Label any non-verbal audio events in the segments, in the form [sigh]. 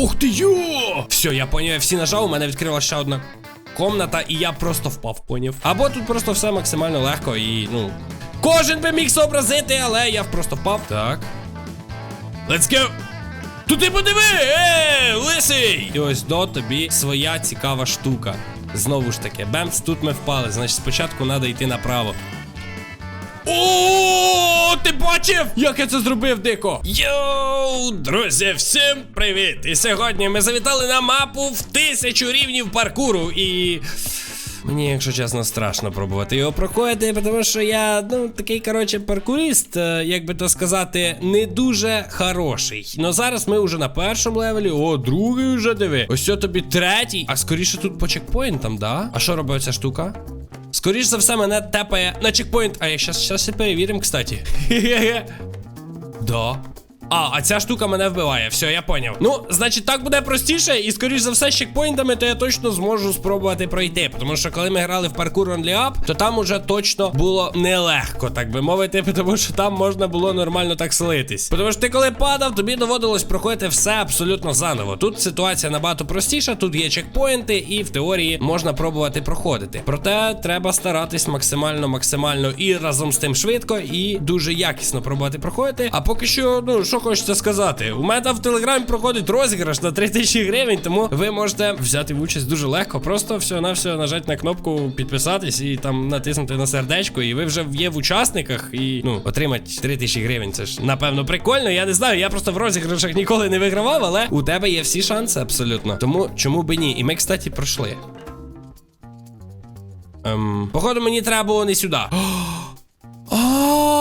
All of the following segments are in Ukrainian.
Ух ти йо! Все, я поняв, я всі нажав, у мене відкрилася ще одна комната, і я просто впав, поняв. Або тут просто все максимально легко і, ну. Кожен би міг зобразити, але я просто впав. Так. Let's go! Туди подиви! Е, лисий! І ось до тобі своя цікава штука. Знову ж таки, бемц, тут ми впали. Значить, спочатку треба йти направо. О, ти бачив, як я це зробив, дико? Йоу, друзі, всім привіт! І сьогодні ми завітали на мапу в тисячу рівнів паркуру і. Мені, якщо чесно, страшно пробувати його проходити, тому що я, ну, такий, коротше, паркуріст, е, як би то сказати, не дуже хороший. Ну зараз ми вже на першому левелі, о, другий вже диви. Ось тобі третій. А скоріше тут по чекпоінтам, да? А що робить ця штука? Скоріш за все, мене тепає на чекпоінт. А я щас, щас перевіримо, кстати. [laughs] Хе-хе-хе. Да. А, а ця штука мене вбиває. Все, я поняв. Ну, значить, так буде простіше, і скоріш за все, з чекпоінтами, то я точно зможу спробувати пройти. Тому що коли ми грали в паркур Only Up, то там уже точно було нелегко, так би мовити, [laughs] тому що там можна було нормально так слитись. Тому що ти коли падав, тобі доводилось проходити все абсолютно заново. Тут ситуація набагато простіша, тут є чекпоінти, і в теорії можна пробувати проходити. Проте треба старатись максимально, максимально і разом з тим швидко, і дуже якісно пробувати проходити. А поки що, ну що хочеться сказати, у мене в телеграмі проходить розіграш на 3000 гривень, тому ви можете взяти участь дуже легко. Просто все на все нажати на кнопку підписатись і там натиснути на сердечко, і ви вже є в учасниках і ну отримати 3000 гривень. Це ж напевно прикольно. Я не знаю. Я просто в розіграшах ніколи не вигравав, але у тебе є всі шанси абсолютно. Тому чому би ні? І ми, кстати, пройшли. Ем, походу, мені треба було не сюди. [gasps]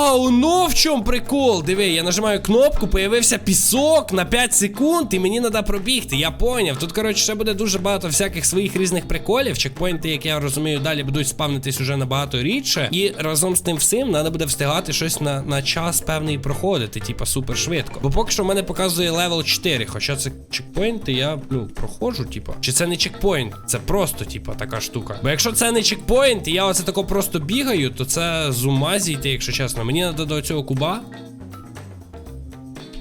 А, оно в чому прикол. Диви, я нажимаю кнопку, появився пісок на 5 секунд, і мені треба пробігти. Я поняв. Тут, коротше, ще буде дуже багато всяких своїх різних приколів. Чекпоінти, як я розумію, далі будуть спавнитись уже набагато рідше. І разом з тим всім треба буде встигати щось на, на час певний проходити, типа супер швидко. Бо поки що в мене показує левел 4, хоча це чекпоінти, я ну проходжу, типа. Чи це не чекпоінт? Це просто, типа, така штука. Бо якщо це не чекпоінт, і я оце тако просто бігаю, то це з ума зійти, якщо чесно. Мені треба до цього куба.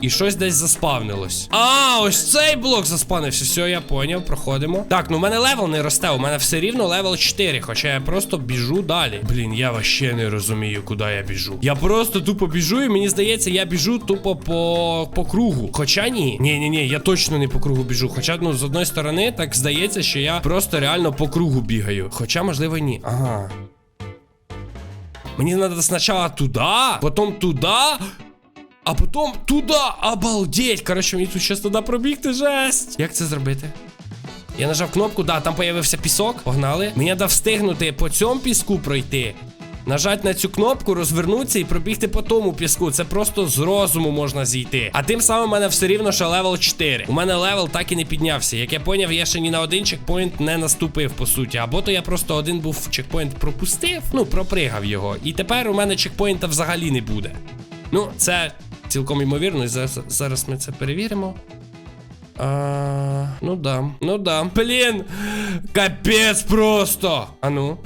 І щось десь заспавнилось. А, ось цей блок заспавнився. Все, я поняв, проходимо. Так, ну в мене левел не росте, у мене все рівно левел 4, хоча я просто біжу далі. Блін, я вообще не розумію, куди я біжу. Я просто тупо біжу, і мені здається, я біжу тупо по, по кругу. Хоча ні. Ні, ні, ні, я точно не по кругу біжу. Хоча, ну, з одної сторони, так здається, що я просто реально по кругу бігаю. Хоча, можливо, ні. Ага. Мені треба спочатку туди, потім туди. А потім туди, обалдеть. Коротше, мені тут щас туди пробігти, жесть. Як це зробити? Я нажав кнопку, да, там появився пісок. Погнали. Мені треба встигнути по цьому піску пройти. Нажать на цю кнопку, розвернутися і пробігти по тому піску. Це просто з розуму можна зійти. А тим самим у мене все рівно ще левел 4. У мене левел так і не піднявся. Як я поняв, я ще ні на один чекпоінт не наступив, по суті. Або то я просто один був чекпоінт пропустив, ну, пропригав його. І тепер у мене чекпоінта взагалі не буде. Ну, це цілком ймовірно, і зараз, зараз ми це перевіримо. А, ну да, ну да. Блін, капець просто. А ну.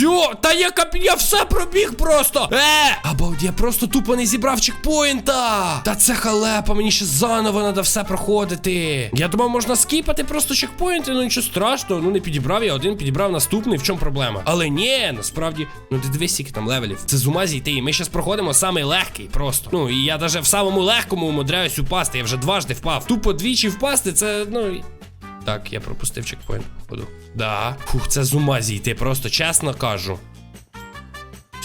Все, та я кап... я все пробіг просто. Е! Обалдеть, я просто тупо не зібрав чекпоінта. Та це халепа, мені ще заново треба все проходити. Я думав, можна скіпати просто чекпоінти, ну нічого страшного. Ну не підібрав я один, підібрав наступний, в чому проблема? Але ні, насправді, ну ти дивись, скільки там левелів. Це з ума зійти. І ми зараз проходимо самий легкий просто. Ну і я навіть в самому легкому умудряюсь упасти. Я вже дважди впав. Тупо двічі впасти, це, ну. Так, я пропустив чекпоінт, походу. Да. Фух, це з ума зійти, просто чесно кажу.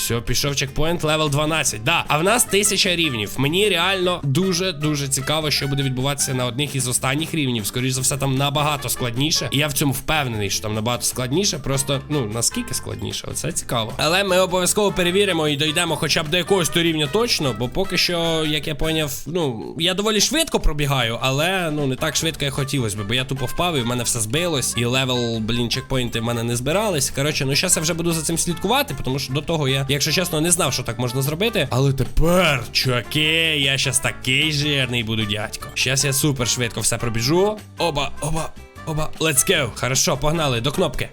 Все, пішов чекпоінт, левел 12. Да, а в нас тисяча рівнів. Мені реально дуже-дуже цікаво, що буде відбуватися на одних із останніх рівнів. Скоріше за все, там набагато складніше. І я в цьому впевнений, що там набагато складніше. Просто, ну, наскільки складніше, оце цікаво. Але ми обов'язково перевіримо і дійдемо хоча б до якогось то рівня точно, бо поки що, як я поняв, ну, я доволі швидко пробігаю, але ну не так швидко, як хотілося б, бо я тупо впав і в мене все збилось, і левел, блін, чекпоінти в мене не збирались. Коротше, ну зараз я вже буду за цим слідкувати, тому що до того я, якщо чесно, не знав, що так можна зробити. Але тепер, чуваки, я щас такий жирний буду, дядько. Щас я супер швидко все пробіжу. Оба, оба, оба. Let's go. Хорошо, погнали до кнопки.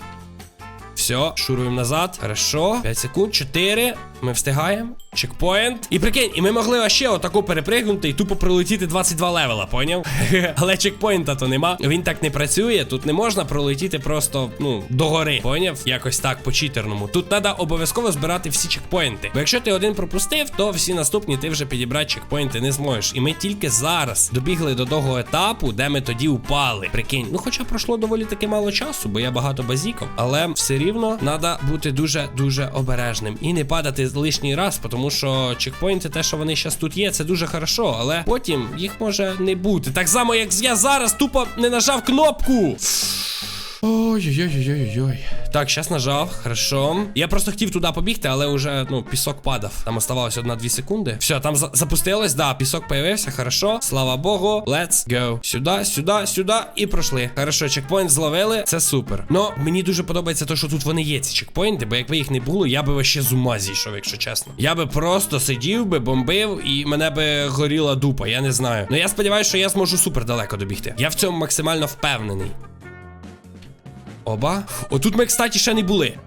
Все, шуруємо назад. Хорошо. 5 секунд, 4. Ми встигаємо. Чекпоінт. І прикинь, і ми могли ще отаку перепригнути і тупо пролетіти 22 левела, поняв? [laughs] Але чекпоінта то нема. Він так не працює. Тут не можна пролетіти просто, ну, догори. Поняв? Якось так по-читерному. Тут треба обов'язково збирати всі чекпоінти. Бо якщо ти один пропустив, то всі наступні ти вже підібрати чекпоінти не зможеш. І ми тільки зараз добігли до того етапу, де ми тоді упали. Прикинь, ну хоча пройшло доволі таки мало часу, бо я багато базікав, але все рівно треба бути дуже дуже обережним і не падати лишній раз, тому що чекпоінти, те, що вони зараз тут є, це дуже хорошо, але потім їх може не бути. Так само, як я зараз тупо не нажав кнопку. Ой-ой-ой-ой-ой. Так, зараз нажав. Хорошо. Я просто хотів туди побігти, але вже, ну, пісок падав. Там оставалось одна-дві секунди. Все, там за запустилось, да, пісок появився, хорошо. Слава Богу. Let's go. Сюди, сюди, сюди. І пройшли. Хорошо, чекпоінт зловили. Це супер. Ну, мені дуже подобається те, що тут вони є, ці чекпоінти, бо якби їх не було, я би вообще з ума зійшов, якщо чесно. Я би просто сидів би, бомбив, і мене би горіла дупа, я не знаю. Ну я сподіваюся, що я зможу супер далеко добігти. Я в цьому максимально впевнений. Оба. Отут ми, кстати, ще не були.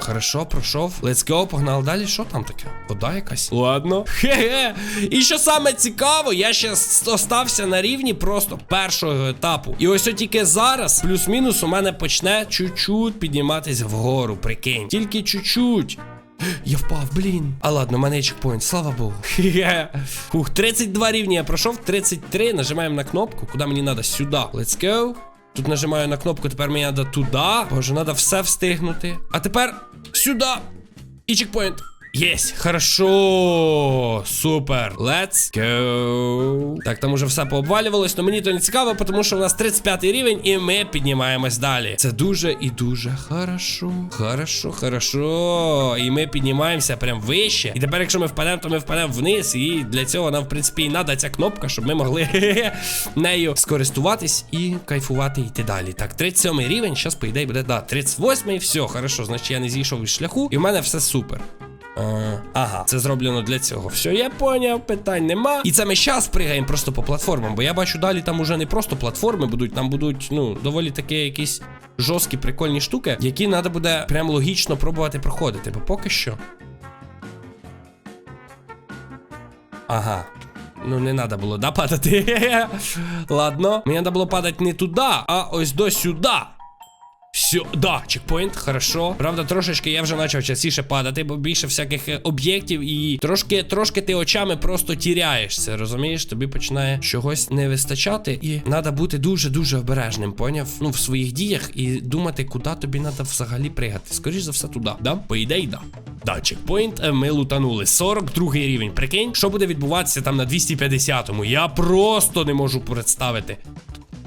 Хорошо, пройшов. Let's go, погнали далі. Що там таке? Вода якась? Ладно. Хе-хе. І що саме цікаво, я ще остався на рівні просто першого етапу. І ось тільки зараз, плюс-мінус, у мене почне чуть-чуть підніматись вгору. Прикинь. Тільки чуть-чуть. Я впав, блін. А ладно, у мене є чекпоінт, слава Богу. Хе-хе. Фух, 32 рівні я пройшов, 33. Нажимаємо на кнопку. Куди мені треба? Сюди. Let's go. Тут нажимаю на кнопку, тепер мені треба туди. Боже, треба все встигнути. А тепер сюди. І чекпоінт. Єсть, хорошо, супер. Let's go. Так, там уже все пообвалювалось, але мені то не цікаво, тому що у нас 35 рівень, і ми піднімаємось далі. Це дуже і дуже хорошо. Хорошо, хорошо. І ми піднімаємося прям вище. І тепер, якщо ми впадемо, то ми впадемо вниз. І для цього нам, в принципі, і треба ця кнопка, щоб ми могли [laughs] нею скористуватись і кайфувати йти далі. Так, 37 рівень, зараз, по ідеї, буде, да, 38 все, хорошо, значить я не зійшов із шляху, і в мене все супер. Е, Ага, це зроблено для цього. Все, я поняв, питань нема. І це ми щас пригаємо просто по платформам, бо я бачу далі там уже не просто платформи будуть, там будуть, ну, доволі такі якісь жорсткі прикольні штуки, які треба буде прям логічно пробувати проходити. Бо поки що. Ага. Ну, не треба було, да, падати. [laughs] Ладно. Мені треба було падати не туди, а ось до сюди. Все, да, чекпоінт, хорошо. Правда, трошечки я вже почав частіше падати, бо більше всяких е, об'єктів, і трошки, трошки ти очами просто тіряєшся, розумієш? Тобі починає чогось не вистачати, і треба бути дуже-дуже обережним, поняв? Ну, в своїх діях і думати, куди тобі треба взагалі пригати. Скоріш за все, туди, да? По ідеї, да. Да, чекпоінт е, ми лутанули. 42 рівень. Прикинь, що буде відбуватися там на 250-му? Я просто не можу представити.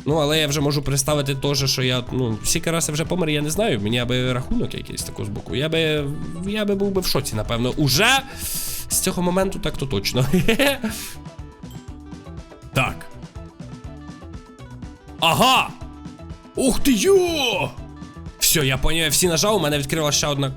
Ну, але я вже можу представити теж, що я, ну, скільки раз я вже помер, я не знаю. Мені аби рахунок якийсь такий з боку. Я би. Я би був би в шоці, напевно. Уже з цього моменту так то точно. [laughs] так. Ага! Ух ти йо! Все, я поняв, всі нажав, у мене відкрилася ще одна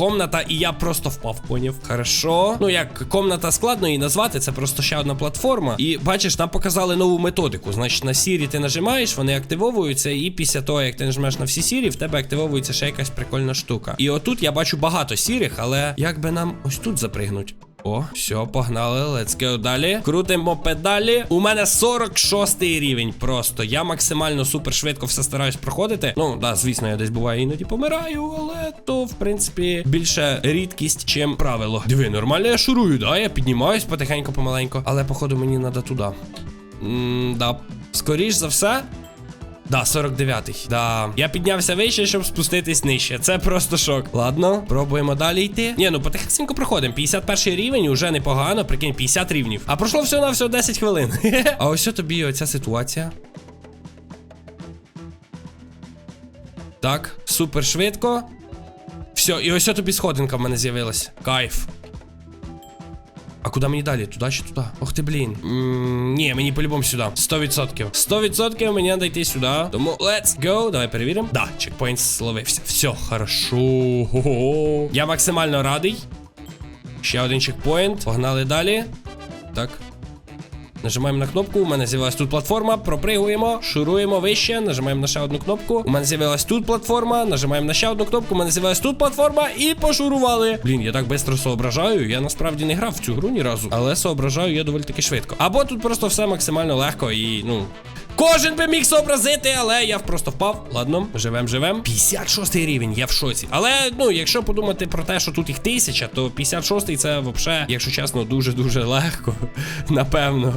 комната, і я просто впав, поняв. Хорошо. Ну, як комната складно її назвати, це просто ще одна платформа. І бачиш, нам показали нову методику. Значить, на сірі ти нажимаєш, вони активовуються, і після того, як ти нажмеш на всі сірі, в тебе активовується ще якась прикольна штука. І отут я бачу багато сірих, але як би нам ось тут запригнуть? О, все, погнали, let's go далі. Крутимо педалі. У мене 46 рівень просто. Я максимально супер швидко все стараюсь проходити. Ну, да, звісно, я десь буває іноді помираю, але то, в принципі, більше рідкість, чим правило. Диви, нормально я шурую, да? Я піднімаюсь потихеньку, помаленьку. Але, походу, мені треба туди. М, да. Скоріш за все. Да, 49-й. Да. Я піднявся вище, щоб спуститись нижче. Це просто шок. Ладно, пробуємо далі йти. Ні, ну потихеньку проходимо. 51 рівень уже непогано, прикинь, 50 рівнів. А пройшло всього на всього 10 хвилин. [laughs] а ось що тобі оця ситуація. Так, супер швидко. Все, і ось тобі сходинка в мене з'явилась. Кайф. А куди мені далі? Туди чи туди? Ох ти, блін. М, Ні, мені по-любому сюди. 100%. 100% мені треба йти сюди. Тому let's go. Давай перевіримо. Да, чекпоінт словився. Все, хорошо. Хо-хо. Я максимально радий. Ще один чекпоінт. Погнали далі. Так. Нажимаємо на кнопку. У мене з'явилась тут платформа. Пропригуємо, шуруємо вище. Нажимаємо на ще одну кнопку. У мене з'явилась тут платформа. Нажимаємо на ще одну кнопку. У мене з'явилась тут платформа і пошурували. Блін, я так швидко соображаю. Я насправді не грав в цю гру ні разу, але соображаю я доволі таки швидко. Або тут просто все максимально легко і ну. Кожен би міг сообразити, але я просто впав. Ладно, живем, живем. 56 рівень, я в шоці. Але ну, якщо подумати про те, що тут їх тисяча, то 56 це взагалі, якщо чесно, дуже-дуже легко. [laughs] Напевно.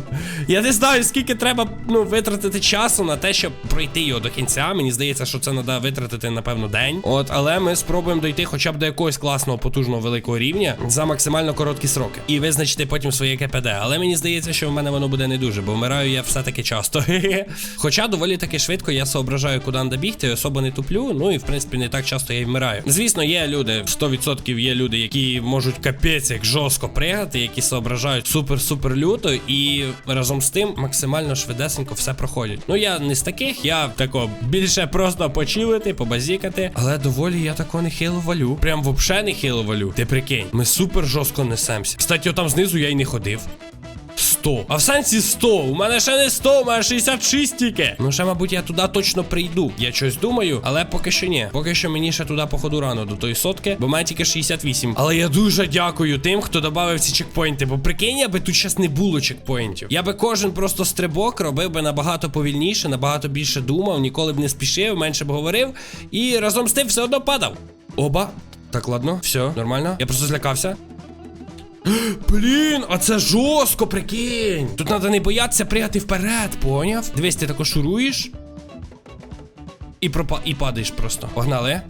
Я не знаю, скільки треба ну, витратити часу на те, щоб пройти його до кінця. Мені здається, що це треба витратити, напевно, день. От, але ми спробуємо дойти хоча б до якогось класного, потужного великого рівня за максимально короткі сроки. І визначити потім своє КПД. Але мені здається, що в мене воно буде не дуже, бо вмираю я все-таки часто. [laughs] Хоча доволі таки швидко я соображаю, куди треба бігти, особо не туплю. Ну і в принципі не так часто я й вмираю. Звісно, є люди, 100% є люди, які можуть капець як жорстко пригати, які соображають супер-супер люто, і разом з тим максимально швидесенько все проходять. Ну я не з таких, я тако більше просто почилити, побазікати. Але доволі я тако не хило валю. Прям вообще не хило валю. Ти прикинь, ми супер жорстко несемося. Кстати, отам знизу я й не ходив. 100. А в сенсі 100. У мене ще не 100, у мене 66 тільки. Ну, ще, мабуть, я туди точно прийду. Я щось думаю, але поки що ні. Поки що мені ще туди, походу, рано до тої сотки, бо мене тільки 68. Але я дуже дякую тим, хто додав ці чекпоінти. Бо прикинь, аби тут щас не було чекпоінтів. Я би кожен просто стрибок робив би набагато повільніше, набагато більше думав, ніколи б не спішив, менше б говорив. І разом з тим все одно падав. Оба. Так, ладно, все, нормально. Я просто злякався. Блін, а це жорстко, прикинь. Тут треба не боятися пригати вперед, поняв? Дивись, ти тако шуруєш. І пропа... і падаєш просто. Погнали.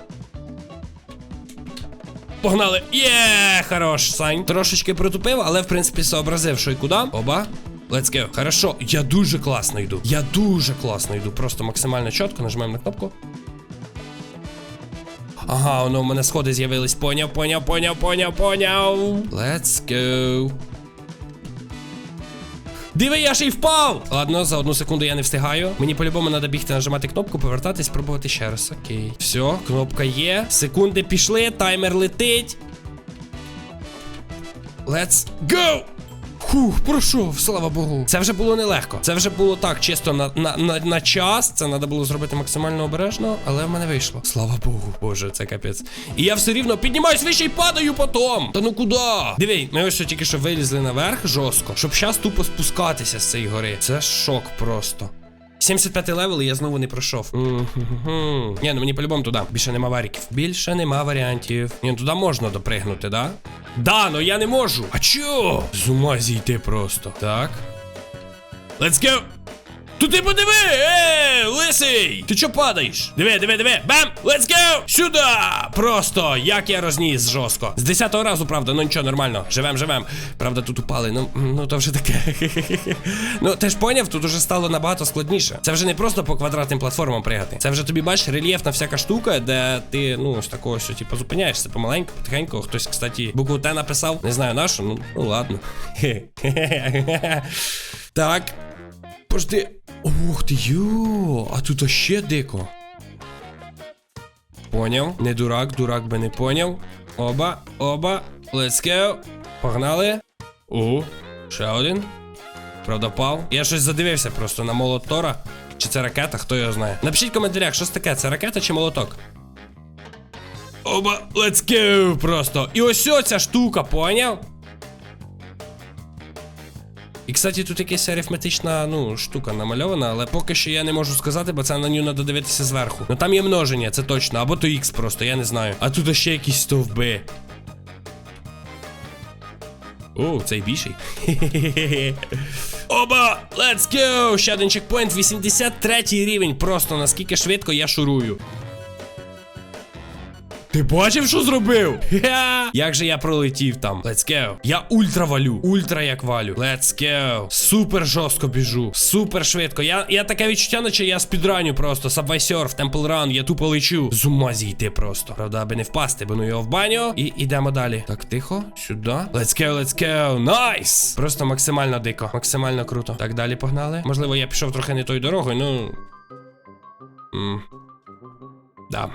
Погнали. Є, хорош, Сань. Трошечки протупив, але в принципі сообразив, що і куди. Оба. Let's go. Хорошо, я дуже класно йду. Я дуже класно йду. Просто максимально чітко нажимаємо на кнопку. Ага, воно в мене сходи з'явились. Поняв, поняв, поняв, поняв, поняв. Let's go. Диви, я ще й впав! Ладно, за одну секунду я не встигаю. Мені по-любому треба бігти, нажимати кнопку, повертатись, пробувати ще раз. Окей. Все, кнопка є. Секунди пішли, таймер летить. Let's go! Фух, пройшов, слава Богу. Це вже було нелегко. Це вже було так, чисто на, на, на, на час. Це треба було зробити максимально обережно, але в мене вийшло. Слава Богу, боже, це капець. І я все рівно піднімаюсь вище і падаю потом. Та ну куди? Диви, ми ось тільки що вилізли наверх жорстко, щоб зараз тупо спускатися з цієї гори. Це шок просто. 75 левел і я знову не пройшов. Мгм. Ні, ну мені по-любому туди. Більше нема варіків. Більше нема варіантів. Ні, ну туди можна допригнути, да? Да, но я не можу. А чо? З ума зійти просто. Так. Let's go! Тут ти подиви! Е, лисий! Ти чо падаєш? Диви, диви, диви! Бам! Let's go! Сюди! Просто як я розніс жорстко. З 10-го разу, правда, ну нічого, нормально. Живем, живем. Правда, тут упали. Ну, ну то вже таке. [laughs] ну, ти ж поняв, тут уже стало набагато складніше. Це вже не просто по квадратним платформам пригати. Це вже тобі бачиш рельєфна всяка штука, де ти, ну, ось такого, що типу зупиняєшся помаленьку, потихеньку. Хтось, кстати, букву Т написав. Не знаю на що, ну, ну ладно. [laughs] так. Пожди. Ух ти йо, а тут ще дико. Поняв. Не дурак, дурак би не поняв. Оба, оба. Let's go. Погнали. О, ще один. Правда, впав. Я щось задивився просто на молот Тора. Чи це ракета, хто його знає. Напишіть в коментарях, що це таке, це ракета чи молоток. Оба, let's go просто. І ось ця штука, поняв? І, кстати, тут якась арифметична ну, штука намальована, але поки що я не можу сказати, бо це на нього треба дивитися зверху. Ну там є множення, це точно, або то X просто, я не знаю. А тут ще якісь стовби. О, цей більший. [laughs] Оба! Let's go! Ще один чекпоінт, 83 рівень. Просто наскільки швидко я шурую. Ти бачив, що зробив? Ха! Як же я пролетів там? Let's go. Я ультра валю. Ультра як валю. Let's go. Супер жорстко біжу. Супер швидко. Я я таке відчуття, наче я спідраню просто. Subway Surf, Temple Run, я тупо лечу. З ума зійти просто. Правда, аби не впасти, бо ну його в баню. І ідемо далі. Так, тихо, сюди. Let's go, let's go. Найс! Просто максимально дико. Максимально круто. Так, далі погнали. Можливо, я пішов трохи не тою дорогою, ну. М. Да.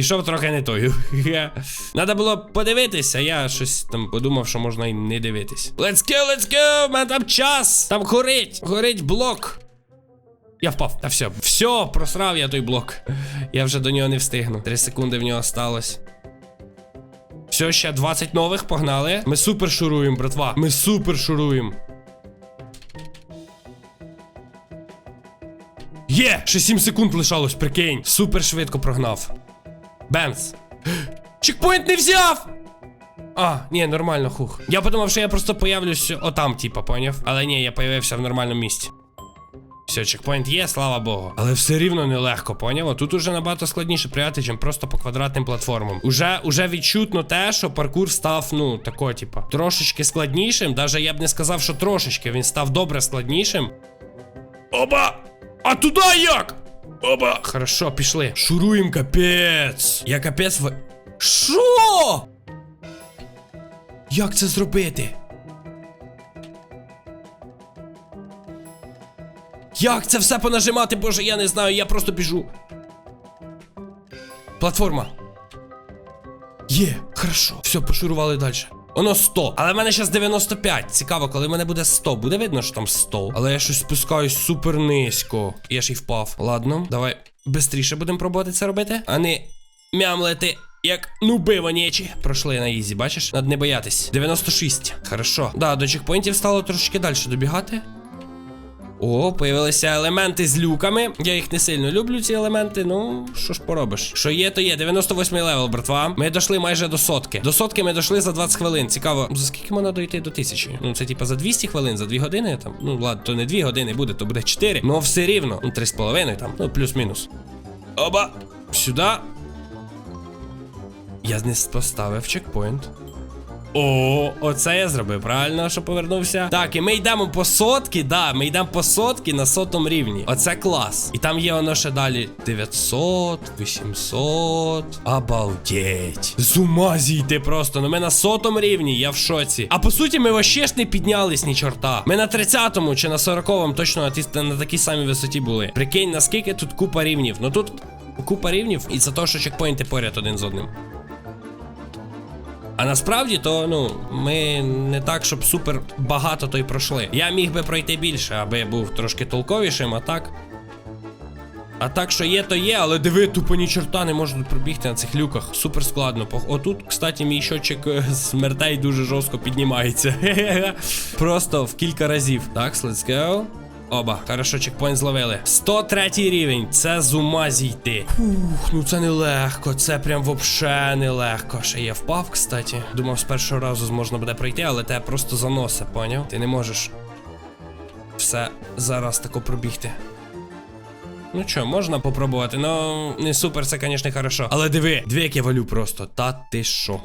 Пішов трохи не тою. Надо було подивитися, я щось там подумав, що можна і не дивитись. Let's go, let's go! У мене там час! Там горить! Горить блок! Я впав. Та все. Все, просрав я той блок. Я вже до нього не встигну. Три секунди в нього осталось. Все, ще 20 нових погнали. Ми супер шуруємо, братва. Ми супер шуруємо. Є! Ще 7 секунд лишалось, прикинь. Супер швидко прогнав. Бемс. Чекпоінт не взяв! А, ні, нормально, хух. Я подумав, що я просто появлюсь отам, типа, поняв? Але ні, я появився в нормальному місці. Все, чекпоінт є, слава Богу. Але все рівно нелегко, поняв? Тут уже набагато складніше прийти, чим просто по квадратним платформам. Уже, уже відчутно те, що паркур став, ну, тако, типа, трошечки складнішим. Даже я б не сказав, що трошечки, він став добре складнішим. Оба! А туди як? Оба! Хорошо, пішли. Шуруємо капець. Я капець в. Що? Як це зробити? Як це все понажимати, боже, я не знаю, я просто біжу. Платформа. Є, хорошо. Все, пошурували далі. Воно 100. Але в мене зараз 95. Цікаво, коли в мене буде 100. Буде видно, що там 100. Але я щось спускаюсь супер низько. Я ж і впав. Ладно, давай бистріше будемо пробувати це робити. А не мямлити. Як нуби вонечі. Пройшли на ізі, бачиш? Надо не боятись. 96. Хорошо. Да, до чекпоінтів стало трошки далі добігати. О, появилися елементи з люками. Я їх не сильно люблю, ці елементи. Ну, що ж поробиш? Що є, то є. 98 левел, братва. Ми дійшли майже до сотки. До сотки ми дійшли за 20 хвилин. Цікаво, за скільки можна дойти до тисячі? Ну, це типа за 200 хвилин, за 2 години там. Ну, ладно, то не 2 години буде, то буде 4. Ну, все рівно. Ну, 3,5 там. Ну, плюс-мінус. Оба. Сюди. Я не поставив чекпоінт. О, оце я зробив правильно, що повернувся. Так, і ми йдемо по сотки, да, ми йдемо по сотки на сотому рівні. Оце клас. І там є воно ще далі 900, 800. Обалдеть. З ума зійти просто. Ну ми на сотому рівні, я в шоці. А по суті, ми вообще ж не піднялись ні чорта. Ми на 30-му чи на 40-му точно на, такій самій висоті були. Прикинь, наскільки тут купа рівнів. Ну тут купа рівнів, і це то, що чекпоінти поряд один з одним. А насправді, то ну, ми не так, щоб супер багато то й пройшли. Я міг би пройти більше, аби був трошки толковішим, а так. А так, що є, то є, але диви, тупо ні чорта не можна тут пробігти на цих люках. Супер складно. Отут, кстати, мій щочик е, смертей дуже жорстко піднімається. [laughs] Просто в кілька разів. Так, let's go. Оба, хорошо, чекпоінт зловили. 103 рівень, це з ума зійти. Фух, ну це нелегко, це прям вообще нелегко. Ще я впав, кстати. Думав, з першого разу можна буде пройти, але тебе просто заноси, поняв? Ти не можеш все зараз тако пробігти. Ну що, можна попробувати, ну не супер, це, звісно, хорошо. Але диви, диви, як я валю просто. Та ти що?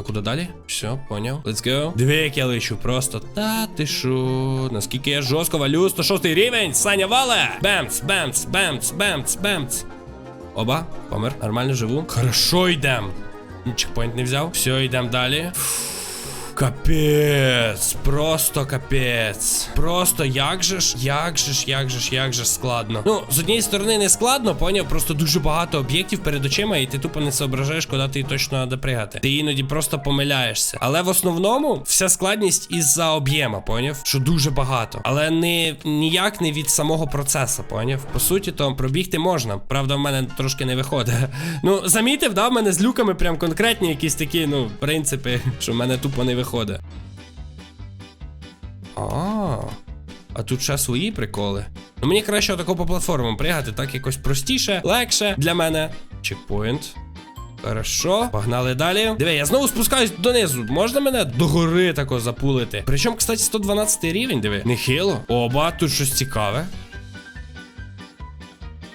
А куди далі? Все, поняв. Let's go. Диви, як я лечу просто. Та ти шо? Наскільки я жорстко валю? 106 рівень. Саня вале. Бемц, бемц, бемц, бемц, бемц. Оба, помер. Нормально живу. Хорошо йдем. Чекпоінт не взяв. Все, йдемо далі. Капець, просто капець. Просто як же ж, як же ж, як же ж, як же ж складно. Ну, з однієї сторони не складно, поняв, просто дуже багато об'єктів перед очима, і ти тупо не соображаєш, куди ти точно треба пригати. Ти іноді просто помиляєшся. Але в основному вся складність із-за об'єма, поняв? Що дуже багато. Але не ніяк не від самого процесу, поняв? По суті, то пробігти можна. Правда, в мене трошки не виходить. [laughs] Ну, замітив, да, в мене з люками прям конкретні якісь такі, ну, принципи, [laughs] що в мене тупо не виходить. А, а тут ще свої приколи. Ну мені краще отако по платформам пригати, так якось простіше, легше для мене. Чекпоінт. Хорошо, погнали далі. Диви, я знову спускаюсь донизу. Можна мене догори тако запулити? Причому, кстати, 112 рівень, диви. Нехило. Оба, тут щось цікаве.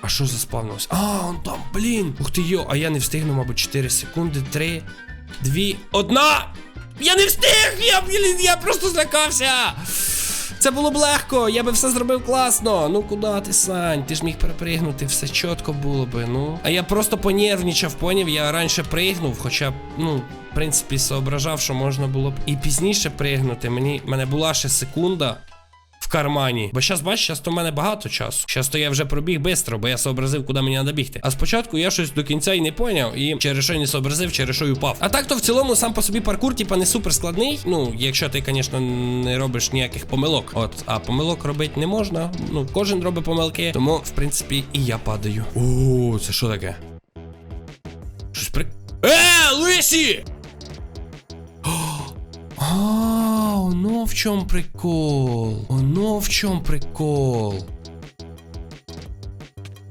А що заспавнилось? А, он там, блін. Ух ти йо, а я не встигну, мабуть, 4 секунди, 3, 2, 1. Я не встиг! Я, я просто злякався! Це було б легко, я би все зробив класно. Ну куди ти, Сань? Ти ж міг перепригнути, все чітко було би, ну. А я просто понервничав, поняв, я раніше пригнув, хоча, ну, в принципі, соображав, що можна було б і пізніше пригнути. Мені мене була ще секунда. В кармані. Бо зараз, бачиш, зараз то в мене багато часу. Зараз то я вже пробіг швидко, бо я сообразив, куди мені треба бігти. А спочатку я щось до кінця і не поняв, і через що не сообразив, через що й упав. А так то в цілому сам по собі паркур, типа, не супер складний. Ну, якщо ти, звісно, не робиш ніяких помилок. От, а помилок робити не можна. Ну, кожен робить помилки. Тому, в принципі, і я падаю. О, це що таке? Щось при. Е, лисі! А, оно в чому прикол. Оно в чому прикол.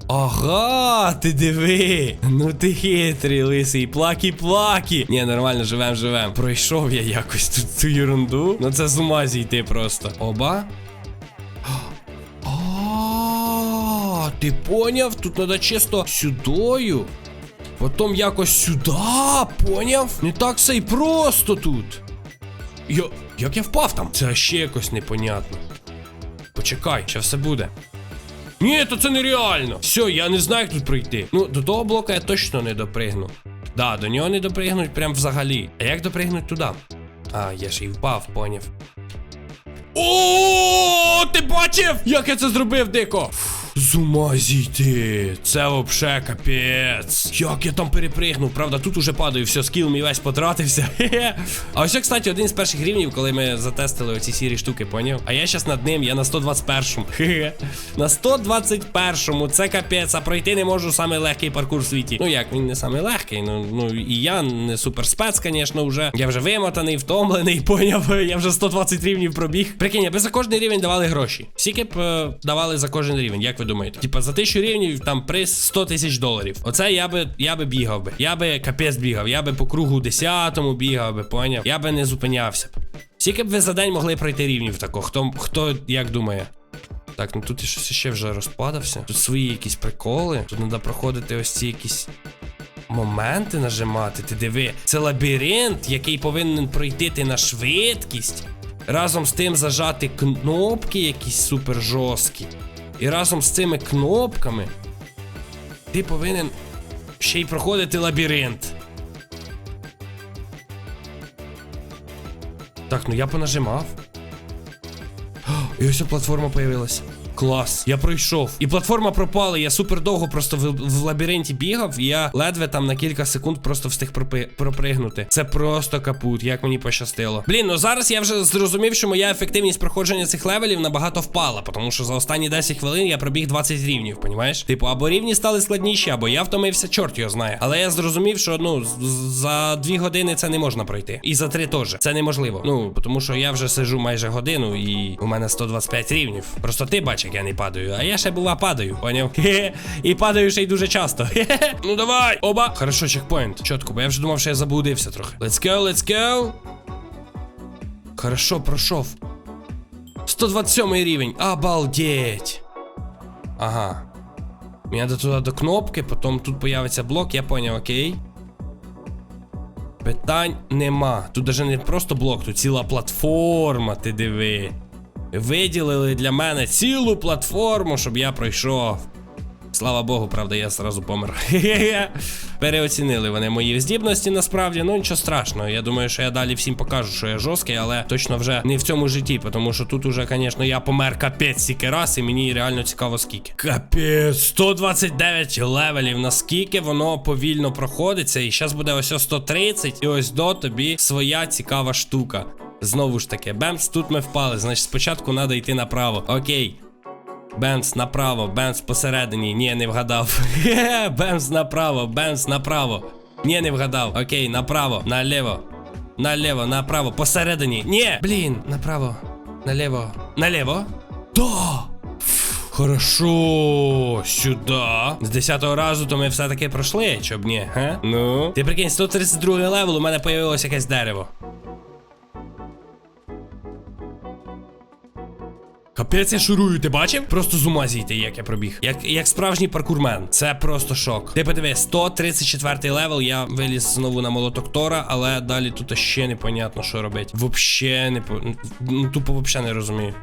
Ага, ти диви. Ну ти хитрий лисий, плакі-плакі. Ні, нормально, живем, живем. Пройшов я якось тут цю ерунду. Ну це з ума зійти просто. Оба. А, ти поняв? Тут треба чисто сюдою. Потім якось сюди, поняв? Не так все й просто тут. Я. Як я впав там? Це ще якось непонятно. Почекай, ще все буде. Ні, то це нереально. Все, я не знаю, як тут пройти. Ну, до того блока я точно не допригну. Да, до нього не допригнуть прям взагалі. А як допригнуть туди? А, я ж і впав, поняв. О, ти бачив? Як я це зробив, дико? З ума зійти. Це вообще капець. Як я там перепригнув, правда, тут уже падаю, все, скіл мій весь потратився. [laughs] А ось, кстати, один з перших рівнів, коли ми затестили оці сірі штуки, поняв? А я щас над ним, я на 121-му. Хе-хе. [laughs] На 121-му, це капець, а пройти не можу самий легкий паркур в світі. Ну як, він не самий легкий, ну, ну і я не супер спец, звісно, вже. Я вже вимотаний, втомлений, [laughs] поняв. Я вже 120 рівнів пробіг. Прикинь, аби за кожний рівень давали гроші. Скільки б е, давали за кожен рівень, як ви думаєте? Типа за тисячу рівнів там приз 100 тисяч доларів. Оце я би я би бігав би. Я би капець бігав, я би по кругу 10-му бігав би, поняв? Я би не зупинявся. Скільки б ви за день могли пройти рівнів тако? Хто, хто як думає? Так, ну тут я щось ще вже розпадався. Тут свої якісь приколи. Тут треба проходити ось ці якісь. Моменти нажимати, ти диви, це лабіринт, який повинен пройти ти на швидкість. Разом з тим зажати кнопки якісь супер жорсткі. І разом з цими кнопками ти повинен ще й проходити лабіринт. Так, ну я понажимав. І ось платформа появилась. Клас, я пройшов. І платформа пропала. Я супер довго просто в, в лабіринті бігав, і я ледве там на кілька секунд просто встиг пропи- пропригнути. Це просто капут, як мені пощастило. Блін, ну зараз я вже зрозумів, що моя ефективність проходження цих левелів набагато впала, тому що за останні 10 хвилин я пробіг 20 рівнів, понімаєш? Типу, або рівні стали складніші, або я втомився, чорт його знає. Але я зрозумів, що ну за 2 години це не можна пройти. І за 3 теж. Це неможливо. Ну, тому що я вже сижу майже годину, і у мене 125 рівнів. Просто ти бач, я не падаю. А я ще бува падаю, поняв? І падаю ще й дуже часто. Ну давай. Оба. Хорошо, чекпоінт. Чітко, бо я вже думав, що я заблудився трохи. Let's go, let's go. Хорошо, пройшов. 127 рівень. Обалдеть. Ага. Мені треба туди до кнопки, потім тут появиться блок, я поняв, окей. Питань нема. Тут даже не просто блок, тут ціла платформа, ти диви. Виділили для мене цілу платформу, щоб я пройшов. Слава Богу, правда, я зразу помер. [laughs] Переоцінили вони мої здібності насправді. Ну нічого страшного. Я думаю, що я далі всім покажу, що я жорсткий, але точно вже не в цьому житті, тому що тут уже, звісно, я помер капець стільки раз, і мені реально цікаво скільки. Капець, 129 левелів. Наскільки воно повільно проходиться, і зараз буде ось о 130, і ось до тобі своя цікава штука. Знову ж таки, бемс, тут ми впали. Значить, спочатку треба йти направо. Окей. Бемс направо, Бемс посередині. Ні, не вгадав. [laughs] Бемс направо, Бемс направо. Ні, не вгадав. Окей, направо, наліво. Наліво, направо, посередині. Ні! Блін, направо, наліво. Наліво? Да! Хорошо, сюди. З 10-го разу то ми все-таки пройшли, щоб ні, га? Ну. Ти прикинь, 132 левел, у мене появилось якесь дерево. Капець я шурую, ти бачив? Просто з ума зійти, як я пробіг. Як, як справжній паркурмен. Це просто шок. Ти подиви, 134 левел, я виліз знову на молоток Тора, але далі тут ще непонятно, що робити. Вообще не по... ну, тупо вообще не розумію.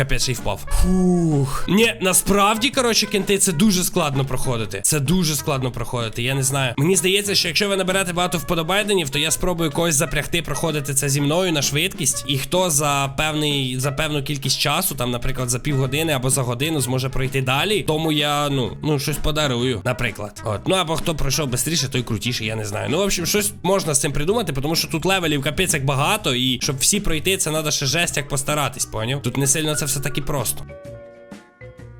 Капець, й впав. Фух. Ні, насправді, коротше, кенти, це дуже складно проходити. Це дуже складно проходити. Я не знаю. Мені здається, що якщо ви наберете багато вподобайденів, то я спробую когось запрягти проходити це зі мною на швидкість. І хто за певний за певну кількість часу, там, наприклад, за півгодини або за годину зможе пройти далі. Тому я ну ну щось подарую, наприклад. От. Ну або хто пройшов швидше, той крутіший, я не знаю. Ну, в общем, щось можна з цим придумати, тому що тут левелів капець як багато, і щоб всі пройти, це треба ще жесть як постаратись, поняв? Тут не сильно це все так і просто.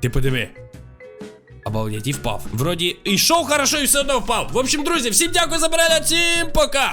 Ти подиви. Обалдеть, і впав. Вроді, йшов хорошо і все одно впав. В общем, друзі, всім дякую за перегляд, всім пока!